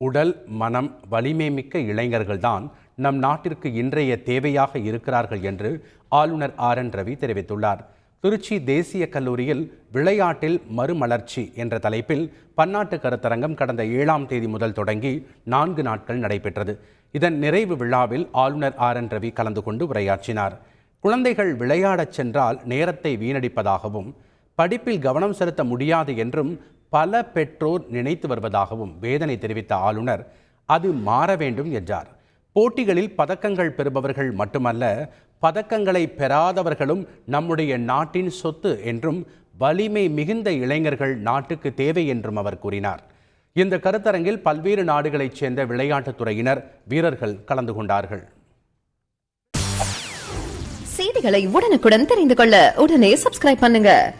உடல் மனம் வலிமை மிக்க இளைஞர்கள்தான் நம் நாட்டிற்கு இன்றைய தேவையாக இருக்கிறார்கள் என்று ஆளுநர் ஆர். என். ரவி தெரிவித்துள்ளார். திருச்சி தேசிய கல்லூரியில் விளையாட்டில் மறுமலர்ச்சி என்ற தலைப்பில் பன்னாட்டு கருத்தரங்கம் கடந்த ஏழாம் தேதி முதல் தொடங்கி நான்கு நாட்கள் நடைபெற்றது. இதன் நிறைவு விழாவில் ஆளுநர் ஆர். என். ரவி கலந்து கொண்டு உரையாற்றினார். குழந்தைகள் விளையாடச் சென்றால் நேரத்தை வீணடிப்பதாகவும் படிப்பில் கவனம் செலுத்த முடியாது என்றும் பல பெற்றோர் நினைத்து வருவதாகவும் வேதனை தெரிவித்த ஆளுநர் அது மாற வேண்டும் என்றார். போட்டிகளில் பதக்கங்கள் பெறுபவர்கள் மட்டுமல்ல பதக்கங்களை பெறாதவர்களும் நம்முடைய நாட்டின் சொத்து என்றும் வலிமை மிகுந்த இளைஞர்கள் நாட்டுக்கு தேவை என்றும் அவர் கூறினார். இந்த கருத்தரங்கில் பல்வேறு நாடுகளைச் சேர்ந்த விளையாட்டுத் துறையினர் வீரர்கள் கலந்து கொண்டார்கள். செய்திகளை உடனுக்குடன் தெரிந்து கொள்ள உடனே சப்ஸ்கிரைப் பண்ணுங்க.